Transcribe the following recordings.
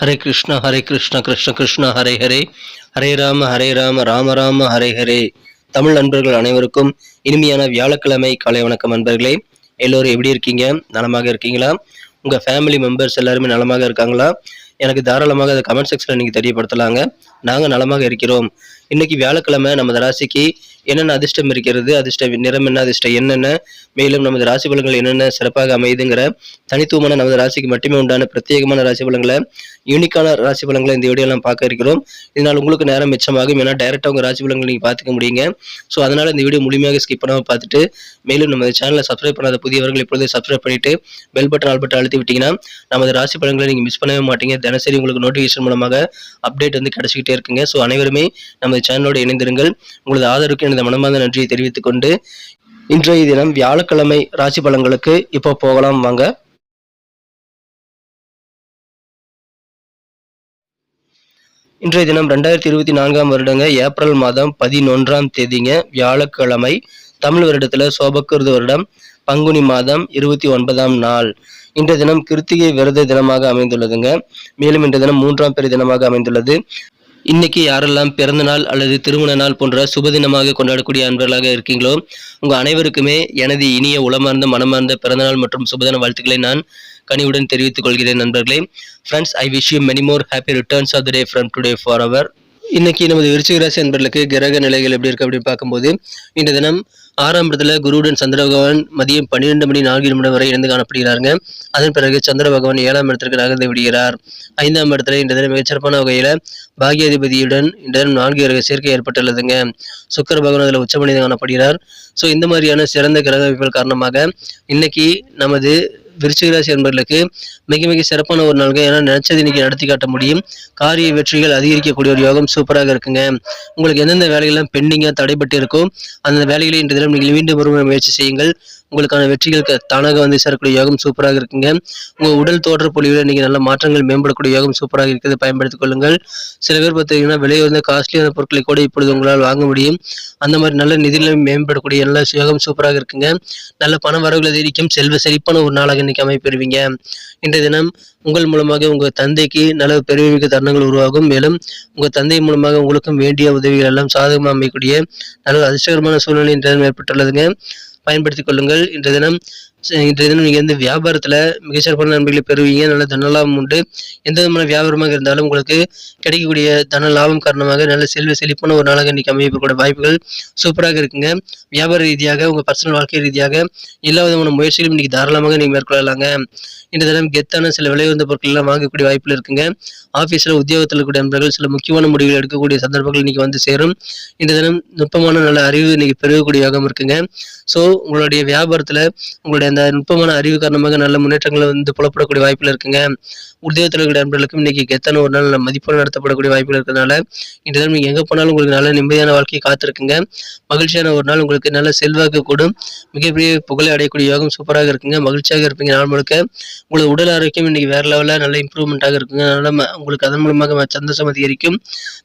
ஹரே கிருஷ்ண ஹரே கிருஷ்ண கிருஷ்ண கிருஷ்ண ஹரே ஹரே. ஹரே ராம ஹரே ராம ராம ராம ஹரே ஹரே. தமிழ் நண்பர்கள் அனைவருக்கும் இனிமையான வியாழக்கிழமை காலை வணக்கம் நண்பர்களே. எல்லோரும் எப்படி இருக்கீங்க? நலமாக இருக்கீங்களா? உங்கள் ஃபேமிலி மெம்பர்ஸ் எல்லாருமே நலமாக இருக்காங்களா? எனக்கு தாராளமாக அதை கமெண்ட் செக்ஷனில் நீங்கள் தெரியப்படுத்தலாங்க. நாங்கள் நலமாக இருக்கிறோம். இன்னைக்கு வியாழக்கிழமை நமது ராசிக்கு என்னென்ன அதிர்ஷ்டம் இருக்கிறது அதிர்ஷ்ட நிறம் என்ன அதிர்ஷ்டம் என்னென்ன மேலும் நமது ராசி பலன்கள் என்னென்ன சிறப்பாக அமையுதுங்கிற தனித்துவமான நமது ராசிக்கு மட்டுமே உண்டான பிரத்யேகமான ராசி பலன்களை யூனிக்கான ராசி பலன்களை இந்த வீடியோலாம் பார்க்க இருக்கிறோம். இதனால் உங்களுக்கு நேரம் மிச்சமாகும். ஏன்னா டைரெக்டாக உங்கள் ராசி பலன்கள் நீங்கள் பார்த்துக்க முடியுங்க. ஸோ அதனால் இந்த வீடியோ முழுமையாக ஸ்கிப் பண்ணாமல் பார்த்துட்டு மேலும் நமது சேனலை சப்ஸ்கிரைப் பண்ணாத புதியவர்கள் இப்பொழுதே சப்ஸ்கிரைப் பண்ணிட்டு பெல் பட்டன் ஆல் பட்டன் அழுத்தி விட்டீங்கன்னா நமது ராசி பலன்களை நீங்கள் மிஸ் பண்ணவே மாட்டீங்க. தினசரி உங்களுக்கு நோட்டிஃபிகேஷன் மூலமாக அப்டேட் வந்து கிடச்சிக்கிட்டே இருக்குங்க. ஸோ அனைவருமே நமது சேனலோடு இணைந்திருங்கள். உங்களது ஆதரவுக்கு தங்களது மனமார்ந்த நன்றியை தெரிவித்துக் கொண்டு இன்றைய தினம் வியாழக்கிழமை ராசி பலன்களுக்கு இப்போ போகலாம் வாங்க. இன்றைய தினம் ரெண்டாயிரத்தி இருபத்தி நான்காம் வருடங்க ஏப்ரல் மாதம் பதினொன்றாம் தேதிங்க வியாழக்கிழமை தமிழ் வருடத்துல சோபக்கிருது வருடம் பங்குனி மாதம் இருபத்தி ஒன்பதாம் நாள். இன்றைய தினம் கிருத்திகை விரத தினமாக அமைந்துள்ளதுங்க. மேலும் இன்றைய தினம் மூன்றாம் பெரிய தினமாக அமைந்துள்ளது. இன்னைக்கு யாரெல்லாம் பிறந்த நாள் அல்லது திருமண நாள் போன்ற சுபதினமாக கொண்டாடக்கூடிய அன்பர்களாக இருக்கீங்களோ உங்க அனைவருக்குமே எனது இனிய உளமார்ந்த மனமார்ந்த பிறந்தநாள் மற்றும் சுபதின வாழ்த்துக்களை நான் கனிவுடன் தெரிவித்துக் கொள்கிறேன் நண்பர்களே. Friends I wish you many more happy returns of the day from today for our இன்னைக்கு நமது விருச்சிகராசி அன்பர்களுக்கு கிரக நிலைகள் எப்படி இருக்கு அப்படின்னு பார்க்கும்போது இந்த தினம் ஆறாம் இடத்துல குருவுடன் சந்திர பகவான் மதியம் பன்னிரெண்டு மணி நான்கு நிமிடம் வரை இருந்து காணப்படுகிறாருங்க. அதன் பிறகு சந்திர பகவான் ஏழாம் இடத்திற்கு நகர்ந்து விடுகிறார். ஐந்தாம் இடத்துல இந்த தினம் மிகச்சிறப்பான வகையில பாகியாதிபதியுடன் இந்த தினம் நான்கு கிரக சேர்க்கை ஏற்பட்டுள்ளதுங்க. சுக்கர பகவான் அதில் உச்சமணிந்து காணப்படுகிறார். ஸோ இந்த மாதிரியான சிறந்த கிரக அமைப்புகள் காரணமாக இன்னைக்கு நமது விருச்சிக ராசி மிக மிக சிறப்பான ஒரு நாள்கள் ஏன்னா நினைச்சது இன்னைக்கு நடத்தி காட்ட முடியும். காரிய வெற்றிகள் அதிகரிக்கக்கூடிய ஒரு யோகம் சூப்பராக இருக்குங்க. உங்களுக்கு எந்தெந்த வேலைகள்லாம் பெண்டிங்காக தடைபட்டு இருக்கோ அந்த வேலைகளை இன்று தினம் நீங்கள் மீண்டும் ஒரு முறை முயற்சி செய்யுங்கள். உங்களுக்கான வெற்றிகள் தானாக வந்து சேரக்கூடிய யோகம் சூப்பராக இருக்குங்க. உங்க உடல் தோற்ற பொலிவில் நீங்க நல்ல மாற்றங்கள் மேம்படக்கூடிய யோகம் சூப்பராக இருக்கிறது பயன்படுத்திக் கொள்ளுங்கள். சில பேர் பார்த்தீங்கன்னா விலை வந்து காஸ்ட்லியான பொருட்களை கூட இப்பொழுது உங்களால் வாங்க முடியும். அந்த மாதிரி நல்ல நிதிநிலை மேம்படக்கூடிய நல்ல யோகம் சூப்பராக இருக்குங்க. நல்ல பண வரவுகள் அதிகரிக்கும் செல்வ செழிப்பான ஒரு நாளாக இன்னைக்கு அமைப்பெறுவீங்க. இன்றைய தினம் உங்கள் மூலமாக உங்கள் தந்தைக்கு நல்ல பெருமைமிக்க தருணங்கள் உருவாகும். மேலும் உங்கள் தந்தை மூலமாக உங்களுக்கும் வேண்டிய உதவிகள் எல்லாம் சாதகமாக அமையக்கூடிய நல்ல அதிர்ஷ்டகரமான சூழ்நிலை இன்றைய ஏற்பட்டுள்ளதுங்க. பயன்படுத்திக் கொள்ளுங்கள். இன்றைய தினம் இன்றைய தினம் நீங்கள் வந்து வியாபாரத்தில் மிகச்சிறப்பான நன்மைகளை பெறுவீங்க. நல்ல தன லாபம் உண்டு. எந்த விதமான வியாபாரமாக இருந்தாலும் உங்களுக்கு கிடைக்கக்கூடிய தன லாபம் காரணமாக நல்ல செல்வ செழிப்பான ஒரு நாளாக இன்றைக்கி அமையக்கூடிய வாய்ப்புகள் சூப்பராக இருக்குங்க. வியாபார ரீதியாக உங்கள் பர்சனல் வாழ்க்கை ரீதியாக எல்லா விதமான முயற்சிகளும் இன்றைக்கி தாராளமாக நீங்கள் மேற்கொள்ளலாங்க. இந்த தினம் கெத்தான சில விலை உயர்ந்த பொருட்கள் எல்லாம் வாங்கக்கூடிய வாய்ப்புகள் இருக்குங்க. ஆஃபீஸில் உத்தியோகத்தில் இருக்கக்கூடிய நண்பர்கள் சில முக்கியமான முடிவுகள் எடுக்கக்கூடிய சந்தர்ப்பங்கள் இன்னைக்கு வந்து சேரும். இந்த தினம் நுட்பமான நல்ல அறிவு இன்றைக்கி பெருகக்கூடிய யோகம் இருக்குங்க. ஸோ உங்களுடைய வியாபாரத்தில் உங்களுடைய அந்த நுட்பமான அறிவு காரணமாக நல்ல முன்னேற்றங்களை வந்து புலப்படக்கூடிய வாய்ப்புகள் இருக்குங்க. உத்தியோகத்தில் இருக்கிற நண்பர்களுக்கும் இன்னைக்கு கெத்தான ஒரு நாள் நல்ல மதிப்போடு நடத்தப்படக்கூடிய வாய்ப்புகள் இருக்கிறதுனால இந்த தினம் நீங்கள் எங்கே போனாலும் உங்களுக்கு நல்ல நிம்மதியான வாழ்க்கையை காத்திருக்குங்க. மகிழ்ச்சியான ஒரு நாள் உங்களுக்கு நல்ல செல்வாக்கு கூடும். மிகப்பெரிய புகழை அடையக்கூடிய யோகம் சூப்பராக இருக்குங்க. மகிழ்ச்சியாக இருப்பீங்க நாள் முழுக்க. உங்களது உடல் ஆரோக்கியம் இன்னைக்கு வேற லெவலில் நல்ல இம்ப்ரூவ்மெண்ட்டாக இருக்குங்க. அதனால் உங்களுக்கு அதன் மூலமாக சந்தோஷம் அதிகரிக்கும்.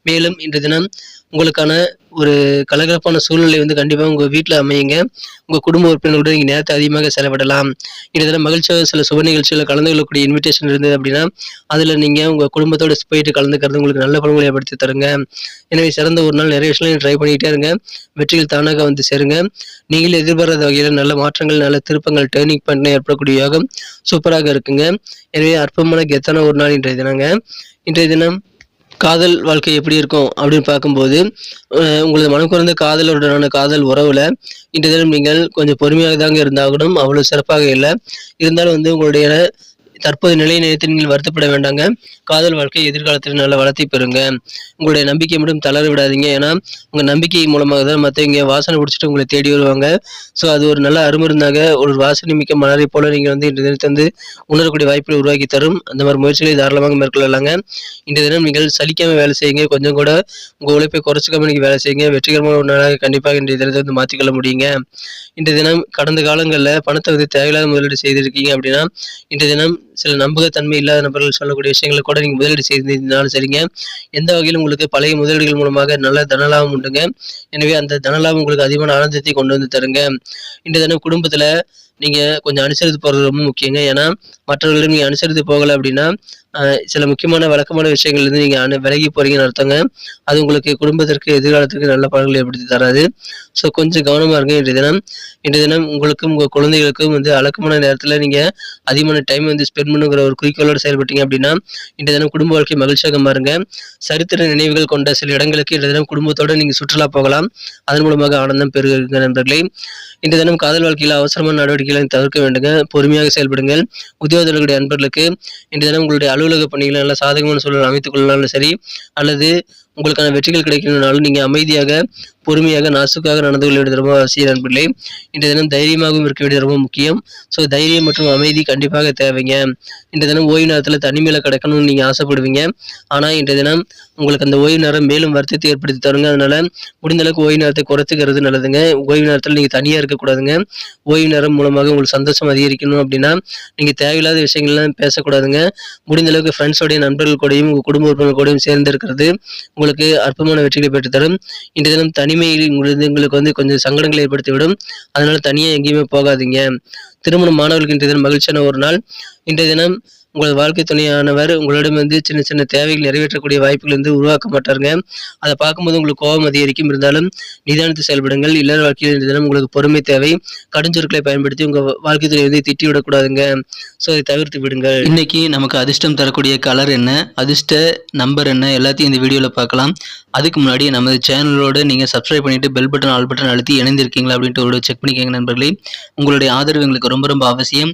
மேலும் இன்றைய தினம் உங்களுக்கான ஒரு கலகலப்பான சூழ்நிலை வந்து கண்டிப்பாக உங்கள் வீட்டில் அமையுங்க. உங்கள் குடும்ப உறுப்பினர்களோட நீங்கள் நேரத்தை அதிகமாக செலவிடலாம். இன்றைய மகிழ்ச்சியாக சில சுப நிகழ்ச்சியில் கலந்து கொள்ளக்கூடிய இன்விடேஷன் இருந்தது அப்படின்னா அதில் நீங்கள் உங்கள் குடும்பத்தோடு போயிட்டு கலந்துக்கிறது உங்களுக்கு நல்ல பலன்களை ஏற்படுத்தி தருங்க. எனவே சிறந்த ஒரு நாள் நிறைய விஷயங்கள் ட்ரை பண்ணிக்கிட்டே இருங்க. வெற்றிகள் தானாக வந்து சேருங்க. நீங்கள் எதிர்பாராத வகையில் நல்ல மாற்றங்கள் நல்ல திருப்பங்கள் டேர்னிங் பண்ண ஏற்படக்கூடிய யோகம் சூப்பராக இருக்குங்க. எனவே அற்பமான கெத்தான ஒரு நாள் இன்றைய தினங்க. இன்றைய தினம் காதல் வாழ்க்கை எப்படி இருக்கும் அப்படின்னு பார்க்கும்போது உங்களது மனம் குறைந்த காதலருடனான காதல் உறவுல இன்றைய தினம் நீங்கள் கொஞ்சம் பொறுமையாக தாங்க இருந்தாகணும். அவ்வளவு சிறப்பாக இல்லை. இருந்தாலும் வந்து உங்களுடைய தற்போது நிலை நினைத்து நீங்கள் வருத்தப்பட வேண்டாங்க. காதல் வாழ்க்கை எதிர்காலத்தில் நல்ல வளத்தை பெறுங்க. உங்களுடைய நம்பிக்கை மட்டும் தளர விடாதீங்க. ஏன்னா உங்கள் நம்பிக்கை மூலமாக தான் மற்றவங்க வாசனை பிடிச்சிட்டு உங்களை தேடி வருவாங்க. ஸோ அது ஒரு நல்ல அருமருந்தாக ஒரு வாசனை மிக்க மலரை போல நீங்கள் வந்து இன்று தினத்தை வந்து உணரக்கூடிய வாய்ப்பை உருவாக்கி தரும். அந்த மாதிரி முயற்சிகளை தாராளமாக மேற்கொள்ளலாங்க. இன்றைய தினம் நீங்கள் சலிக்காமல் வேலை செய்யுங்க. கொஞ்சம் கூட உங்கள் உழைப்பை குறைச்சிக்காம நீங்கள் வேலை செய்யுங்க. வெற்றிகரமான ஒரு நாளாக கண்டிப்பாக இன்றைய தினத்தை வந்து மாற்றிக்கொள்ள முடியுங்க. இன்றைய தினம் கடந்த காலங்களில் பணத்தை வந்து தேவையில்லாத முதலீடு செய்திருக்கீங்க அப்படின்னா இன்றைய தினம் சில நம்பகத்தன்மை இல்லாத நபர்கள் சொல்லக்கூடிய விஷயங்களை கூட நீங்கள் முதலீடு செய்திருந்தாலும் சரிங்க. எந்த வகையிலும் உங்களுக்கு பழைய முதலீடுகள் மூலமாக நல்ல தனலாபம் உண்டுங்க. எனவே அந்த தனலாபம் உங்களுக்கு அதிகமான ஆனந்தத்தை கொண்டு வந்து தருங்க. இன்றைய தினம் குடும்பத்தில் நீங்கள் கொஞ்சம் அனுசரித்து போகிறது ரொம்ப முக்கியங்க. ஏன்னா மற்றவர்களிடம் நீங்கள் அனுசரித்து போகலை அப்படின்னா சில முக்கியமான வழக்கமான விஷயங்கள்லேருந்து நீங்கள் விலகி போகிறீங்கன்னு அர்த்தங்க. அது உங்களுக்கு குடும்பத்திற்கு எதிர்காலத்திற்கு நல்ல பலன்களை ஏற்படுத்தி தராது. ஸோ கொஞ்சம் கவனமாக இருங்க இன்றைய தினம். இன்றைய தினம் உங்களுக்கும் உங்கள் குழந்தைகளுக்கும் வந்து அழக்கமான நேரத்தில் நீங்கள் அதிகமான டைம் வந்து ஸ்பெண்ட் பண்ணுங்கிற ஒரு குறிக்கோளோடு செயல்பட்டீங்க அப்படின்னா இன்றைய தினம் குடும்ப வாழ்க்கை மகிழ்ச்சியாக மாறுங்க. சரித்திர நினைவுகள் கொண்ட சில இடங்களுக்கு இன்றைய தினம் குடும்பத்தோடு நீங்கள் சுற்றுலா போகலாம். அதன் மூலமாக ஆனந்தம் பெறுகிறீங்க நண்பர்களே. இன்றைய தினம் காதல் வாழ்க்கையில் அவசரமான நடவடிக்கைகளை தவிர்க்க வேண்டுங்க. பொறுமையாக செயல்படுங்கள். உத்தியோகத்தர்களுடைய நண்பர்களுக்கு இன்றைய தினம் உங்களுடைய அலுவலக பணிகளை நல்ல சாதகமான சூழல் அமைத்துக் கொள்ளலாம் சரி அல்லது உங்களுக்கான வெற்றிகள் கிடைக்கணும்னாலும் நீங்கள் அமைதியாக பொறுமையாக நாசுக்காக நடந்து கொள்ள வேண்டியது ரொம்ப அவசியம் நண்பர்களே இன்றைய தினம் தைரியமாகவும் இருக்க வேண்டியது ரொம்ப முக்கியம். ஸோ தைரியம் மற்றும் அமைதி கண்டிப்பாக தேவைங்க. இன்றைய தினம் ஓய்வு நேரத்தில் தனிமையில் கிடக்கணும்னு நீங்கள் ஆசைப்படுவீங்க. ஆனால் இன்றைய தினம் உங்களுக்கு அந்த ஓய்வு நேரம் மேலும் வருத்தத்தை ஏற்படுத்தி தருங்க. அதனால முடிந்த அளவுக்கு ஓய்வு நேரத்தை குறைத்துக்கிறது நல்லதுங்க. ஓய்வு நேரத்தில் நீங்கள் தனியாக இருக்கக்கூடாதுங்க ஓய்வு நேரம் மூலமாக உங்களுக்கு சந்தோஷம் அதிகரிக்கணும் அப்படின்னா நீங்கள் தேவையில்லாத விஷயங்கள்லாம் பேசக்கூடாதுங்க. முடிந்த அளவுக்கு ஃப்ரெண்ட்ஸோடைய நண்பர்கள் கூடயும் உங்கள் குடும்ப உறுப்பினர் கூடயும் சேர்ந்து இருக்கிறது உங்களுக்கு அற்புதமான வெற்றிகளை பெற்றுத்தரும். இன்றைய தினம் தனி தனிமையில் உங்களுக்கு வந்து கொஞ்சம் சங்கடங்களை ஏற்படுத்திவிடும். அதனால தனியாக எங்கேயுமே போகாதீங்க. திருமணம் மாணவர்களுக்கு இன்றைய தினம் மகிழ்ச்சியான ஒரு நாள். இன்றைய தினம் உங்கள் வாழ்க்கை துணையானவர் உங்களிடம் வந்து சின்ன சின்ன தேவைகள் நிறைவேற்றக்கூடிய வாய்ப்புகள் வந்து உருவாக்க மாட்டாருங்க அதை பார்க்கும்போது உங்களுக்கு கோபம் அதிகரிக்கும். இருந்தாலும் நிதானத்தை செயல்படுங்கள். இல்லற வாழ்க்கையில் இருந்தாலும் தினம் உங்களுக்கு பொறுமை தேவை. கடுஞ்சொற்களை பயன்படுத்தி உங்கள் வாழ்க்கை துணை வந்து திட்டி விடக்கூடாதுங்க. ஸோ அதை தவிர்த்து விடுங்கள். இன்னைக்கு நமக்கு அதிர்ஷ்டம் தரக்கூடிய கலர் என்ன? அதிர்ஷ்ட நம்பர் என்ன? எல்லாத்தையும் இந்த வீடியோவில் பார்க்கலாம். அதுக்கு முன்னாடி நமது சேனலோட நீங்கள் சப்ஸ்கிரைப் பண்ணிவிட்டு பெல் பட்டன் ஆல் பட்டன் அழுத்தி இணைந்திருக்கீங்களா அப்படின்ட்டு ஒரு செக் பண்ணிக்கோங்க நண்பர்களே. உங்களுடைய ஆதரவு எங்களுக்கு ரொம்ப ரொம்ப அவசியம்.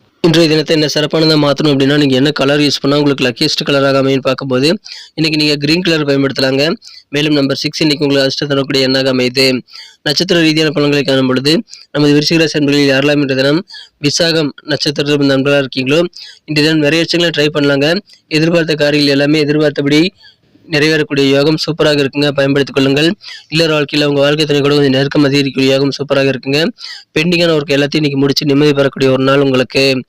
இன்றைய தினத்தை என்ன சிறப்பானதாக மாற்றணும் அப்படின்னா நீங்கள் என்ன கலர் யூஸ் பண்ணால் உங்களுக்கு லக்கியஸ்ட் கலராக அமையும் பார்க்கும்போது இன்றைக்கி நீங்கள் க்ரீன் கலர் பயன்படுத்தலாங்க. மேலும் நம்பர் சிக்ஸ் இன்றைக்கி உங்களுக்கு அதிர்ஷ்டம் தரக்கூடிய எண்ணாக அமையுது. நட்சத்திர ரீதியான பலன்களை காணும் பொழுது நமது விருச்சிகராசி நண்பர்களில் யாரெல்லாம் இன்றைய தினம் விசாகம் நட்சத்திர நண்பராக இருக்கீங்களோ இன்றைய தினம் நிறைய விஷயங்களை ட்ரை பண்ணலாங்க. எதிர்பார்த்த காரியங்கள் எல்லாமே எதிர்பார்த்தபடி நிறைவேறக்கூடிய யோகம் சூப்பராக இருக்குங்க. பயன்படுத்திக் கொள்ளுங்கள். இல்லற வாழ்க்கையில் உங்கள் வாழ்க்கை துணை கூட கொஞ்சம் நெருக்கம் அதிகரிக்கக்கூடிய யோகம் சூப்பராக இருக்குங்க. பெண்டிங்கான ஒர்க் எல்லாத்தையும் இன்னைக்கு முடிச்சு நிம்மதி பெறக்கூடிய ஒரு நாள் உங்களுக்கு.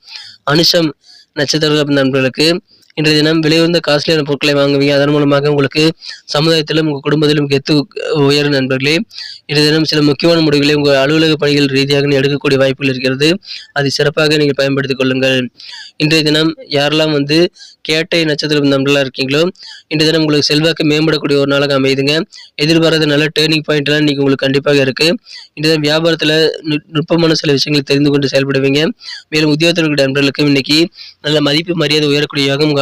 அனுஷம் நட்சத்திர நண்பர்களுக்கு. இன்றைய தினம் விலையுந்த காஸ்ட்லியான பொருட்களை வாங்குவீங்க. அதன் மூலமாக உங்களுக்கு சமுதாயத்திலும் உங்கள் குடும்பத்திலும் கெத்து உயரும் நண்பர்களே. இன்றைய தினம் சில முக்கியமான முடிவுகளை உங்கள் அலுவலக பணிகள் ரீதியாக எடுக்கக்கூடிய வாய்ப்புகள் இருக்கிறது. அதை சிறப்பாக நீங்கள் பயன்படுத்திக் கொள்ளுங்கள். இன்றைய தினம் யாரெல்லாம் வந்து கேட்டை நட்சத்திரம் நம்பலாம் இருக்கீங்களோ இன்றைய தினம் உங்களுக்கு செல்வாக்கு மேம்படக்கூடிய ஒரு நாளாக அமையுதுங்க. எதிர்பாராத நல்ல டேர்னிங் பாயிண்ட்லாம் இன்னைக்கு உங்களுக்கு கண்டிப்பாக இருக்கு. இன்றைய தினம் வியாபாரத்தில் நுட்- நுட்பமான சில விஷயங்களை தெரிந்து கொண்டு செயல்படுவீங்க. மேலும் உத்தியோகத்தினர்களுடைய நண்பர்களுக்கும் இன்னைக்கு நல்ல மதிப்பு மரியாதை உயரக்கூடிய யோகம்